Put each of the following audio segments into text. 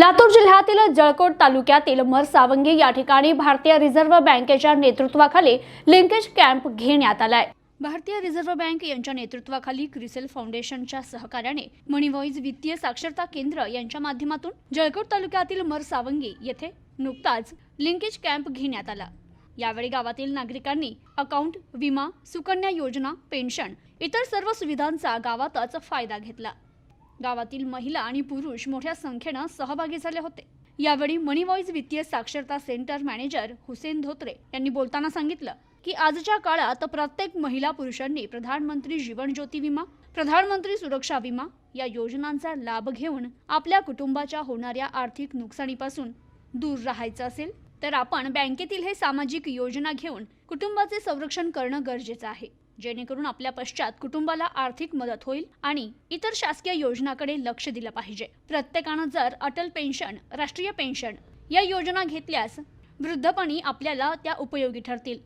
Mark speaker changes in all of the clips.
Speaker 1: लातूर जिल्ह्यातील जळकोट तालुक्यातील मरसावंगी या ठिकाणी भारतीय रिझर्व्ह बँकेच्या नेतृत्वाखाली लिंकेज कॅम्प घेण्यात आलाय. भारतीय रिझर्व्ह बँक यांच्या नेतृत्वाखाली क्रिसेल फाउंडेशनच्या सहकार्याने मणिवॉईज वित्तीय साक्षरता केंद्र यांच्या माध्यमातून जळकोट तालुक्यातील मरसावंगी येथे नुकताच लिंकेज कॅम्प घेण्यात आला. यावेळी गावातील नागरिकांनी अकाउंट विमा सुकन्या योजना पेन्शन इतर सर्व सुविधांचा गावातच फायदा घेतला. गावातील महिला आणि पुरुष मोठ्या संख्येनं सहभागी झाले होते. यावेळी मनीवॉईज वित्तीय साक्षरता सेंटर मॅनेजर हुसेन धोत्रे यांनी बोलताना सांगितलं की आजच्या काळात प्रत्येक महिला पुरुषांनी प्रधानमंत्री जीवन ज्योती विमा प्रधानमंत्री सुरक्षा विमा या योजनांचा लाभ घेऊन आपल्या कुटुंबाच्या होणाऱ्या आर्थिक नुकसानीपासून दूर राहायचं असेल तर आपण बँकेतील हे सामाजिक योजना घेऊन कुटुंबाचे संरक्षण करणं गरजेचं आहे. जेणेकरून आपल्या पश्चात कुटुंबाला आर्थिक मदत होईल आणि इतर शासकीय योजनाकडे लक्ष दिलं पाहिजे. प्रत्येकानं जर अटल पेन्शन राष्ट्रीय पेन्शन या योजना घेतल्यास वृद्धपणी आपल्याला त्या उपयोगी ठरतील.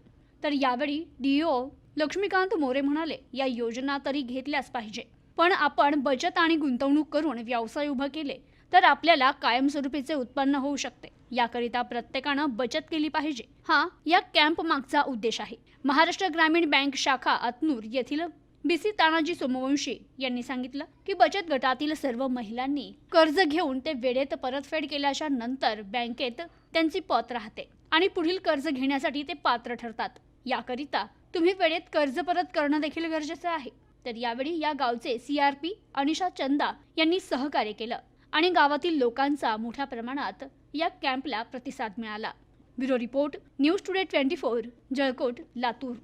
Speaker 1: तर यावेळी डीओ लक्ष्मीकांत मोरे म्हणाले या योजना तरी घेतल्याच पाहिजे. पण आपण बचत आणि गुंतवणूक करून व्यवसाय उभा केले तर आपल्याला कायमस्वरूपीचे उत्पन्न होऊ शकते. याकरिता प्रत्येकानं बचत केली पाहिजे. हा या कॅम्प मागचा उद्देश आहे. महाराष्ट्र ग्रामीण बँक शाखा अतनूर येथील बी सी तानाजी सोमवंशी यांनी सांगितलं की बचत गटातील सर्व महिलांनी कर्ज घेऊन ते वेळेत परतफेड केल्याच्यानंतर बँकेत त्यांची पत राहते आणि पुढील कर्ज घेण्यासाठी ते पात्र ठरतात. याकरिता तुम्ही वेळेत कर्ज परत करणं देखील गरजेचं आहे. तर यावेळी या गावचे सीआरपी अनिशा चंदा यांनी सहकार्य केलं. आणि गावातील लोकांचा मोठ्या प्रमाणात या कॅम्पला प्रतिसाद मिळाला. Bureau report news today twenty four Jalkot Latur.